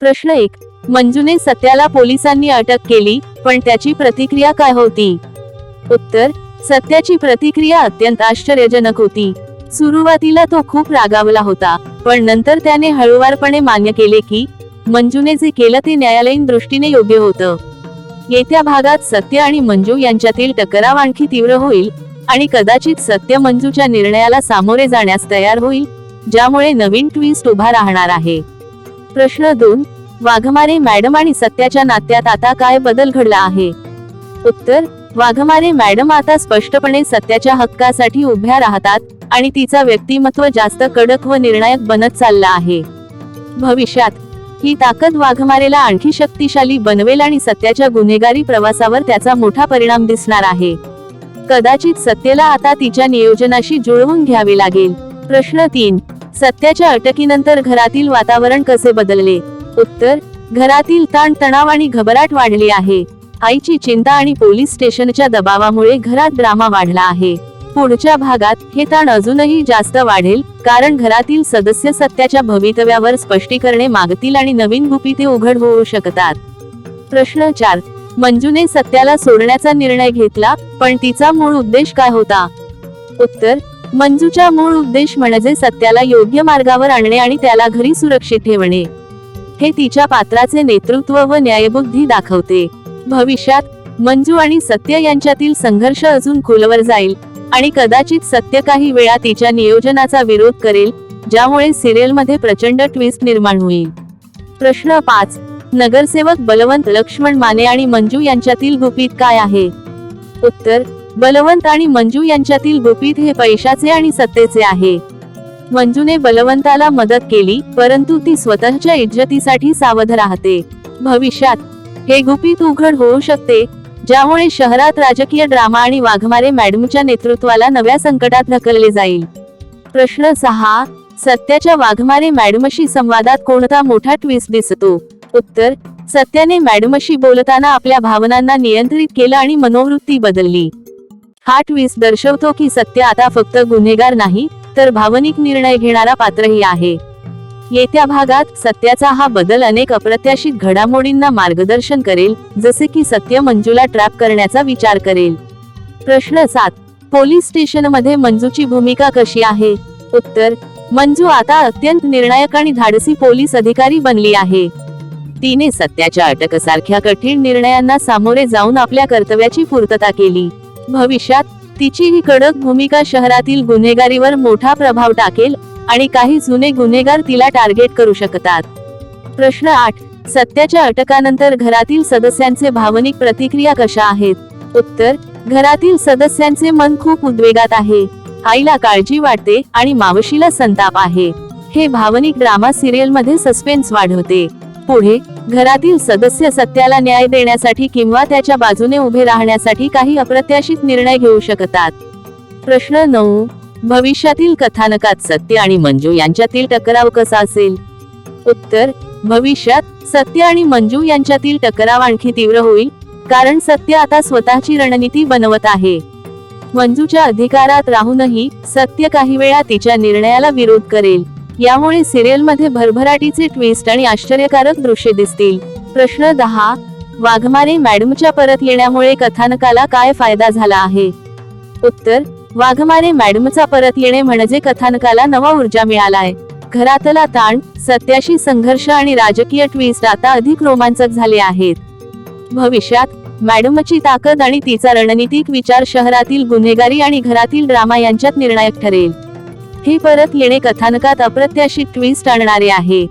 प्रश्न एक. मंजूने सत्याला पोलिसांनी अटक केली पण त्याची प्रतिक्रिया काय होती? उत्तर. सत्याची प्रतिक्रिया अत्यंत आश्चर्यजनक होती. सुरुवातीला तो खूप रागावला होता पण नंतर त्याने हळुवारपणे मान्य केले की मंजूने जे केलं ते न्यायालयीन दृष्टीने योग्य होतं. येत्या भागात सत्य आणि मंजू यांच्यातील टकराव आणखी तीव्र होईल आणि कदाचित सत्य मंजूच्या निर्णयाला सामोरे जाण्यास तयार होईल ज्यामुळे नवीन ट्विस्ट उभा राहणार आहे. प्रश्न दोन वाघमारे मॅडम आणि सत्याच्या नात्यात आता काय बदल घडला आहे? उत्तर वाघमारे मॅडम आता स्पष्टपणे सत्याच्या हक्कासाठी उभ्या राहतात आणि तिचा व्यक्तिमत्व जास्त कडक व निर्णायक बनत चालला आहे. भविष्यात ही ताकद वाघमारेला आणखी शक्तिशाली बनवेल आणि सत्याच्या गुन्हेगारी प्रवासावर त्याचा मोठा परिणाम दिसणार आहे. कदाचित सत्यला आता तिच्या नियोजनाशी जुळवून घ्यावे लागेल. प्रश्न तीन सत्याच्या अटकीनंतर घरातील वातावरण कसे बदलले? उत्तर घरातील ताण तणाव आणि घबराट वाढली आहे. आईची चिंता आणि पोलीस स्टेशनच्या दबावामुळे घरात ड्रामा वाढला आहे. पुढच्या भागात हे ताण अजूनही जास्त वाढेल कारण घरातील सदस्य सत्याच्या भवितव्यावर स्पष्टीकरणे मागतील आणि नवीन गुपिते उघड होऊ शकतात. प्रश्न चार. मंजूने सत्याला सोडण्याचा निर्णय घेतला पण तिचा मूळ उद्देश काय होता? उत्तर मंजूच्या मूळ उद्देश म्हणजे सत्याला योग्य मार्गावर आणणे आणि त्याला घरी सुरक्षित ठेवणे. हे तिच्या पात्राचे नेतृत्व व न्यायबुद्धी दाखवते. भविष्यात मंजू आणि सत्य यांच्यातील संघर्ष अजून खोलवर जाईल आणि कदाचित सत्य काही वेळा तिच्या नियोजनाचा विरोध करेल ज्यामुळे सिरियलमध्ये प्रचंड ट्विस्ट निर्माण होईल. प्रश्न पाच नगरसेवक बलवंत लक्ष्मण माने आणि मंजू यांच्यातील गुपित काय आहे? उत्तर बलवंत आणि मंजू यांच्यातील गुपित हे पैशाचे आणि सत्तेचे आहे. मंजूने बलवंताला मदत केली परंतु ती स्वतःच्या इज्जतीसाठी सावध राहते. भविष्यात हे गुपित उघड होऊ शकते ज्यामुळे शहरात राजकीय ड्रामा आणि वाघमारे मॅडमच्या नेतृत्वाला नव्या संकटात ढकलले जाईल. प्रश्न सहा सत्याच्या वाघमारे मॅडमशी संवादात कोणता मोठा ट्विस्ट दिसतो? उत्तर सत्याने मॅडमशी बोलताना आपल्या भावनांना नियंत्रित केलं आणि मनोवृत्ती बदलली. हा ट्विस्ट दर्शवतो की सत्य आता फक्त गुन्हेगार नाही तर भावनिक निर्णय घेणारा पात्रही आहे. येत्या भागात सत्याचा हा बदल अनेक अप्रत्याशित घडामोडींना मार्गदर्शन करेल जसे की सत्य मंजूला ट्रॅप करण्याचा विचार करेल. प्रश्न सात. पोलीस स्टेशनमध्ये मंजूची भूमिका कशी आहे? उत्तर. मंजू आता अत्यंत निर्णायक आणि धाडसी पोलीस अधिकारी बनली आहे. तिने सत्याच्या अटकसारख्या कठीण निर्णयांना सामोरे जाऊन आपल्या कर्तव्याची पूर्तता केली. भविष्यात तिची ही कडक भूमिका शहरातील गुन्हेगारीवर मोठा प्रभाव टाकेल आणि काही जुने गुन्हेगार तिला टार्गेट करू शकतात. प्रश्न आठ. सत्याच्या अटकानंतर घरातील सदस्यांचे भावनिक प्रतिक्रिया कशा आहेत? उत्तर. घरातील सदस्यांचे मन खूप उद्वेगात आहे. आईला काळजी वाटते आणि मावशीला संताप आहे. हे भावनिक ड्रामा सिरियलमध्ये सस्पेन्स वाढवते. पुढे. घरातील सदस्य सत्याला न्याय देण्यासाठी किंवा त्याच्या बाजूने उभे राहण्यासाठी काही अप्रत्याशित निर्णय घेऊ शकतात. प्रश्न नऊ. भविष्यातील कथानकात सत्य आणि मंजू यांच्यातील टकराव कसा असेल? उत्तर. भविष्यात सत्य आणि मंजू यांच्यातील टकराव आणखी तीव्र होईल कारण सत्य आता स्वतःची रणनीती बनवत आहे. मंजूच्या अधिकारात राहूनही सत्य काही वेळा तिच्या निर्णयाला विरोध करेल. यामुळे सिरियलमध्ये भरभराटीचे ट्विस्ट आणि आश्चर्यकारक दृश्य दिसतील. प्रश्न दहा वाघमारे मॅडमच्या परत येण्यामुळे कथानकाला काय फायदा झाला आहे? उत्तर वाघमारे मॅडमचा परत येणे म्हणजे कथानकाला नवा ऊर्जा मिळालाय. घरातला ताण सत्याशी संघर्ष आणि राजकीय ट्विस्ट आता अधिक रोमांचक झाले आहेत. भविष्यात मॅडमची ताकद आणि तिचा रणनीतिक विचार शहरातील गुन्हेगारी आणि घरातील ड्रामा यांच्यात निर्णायक ठरेल. ही परत येणे कथानकात अप्रत्याशित ट्विस्ट आणणारे आहे.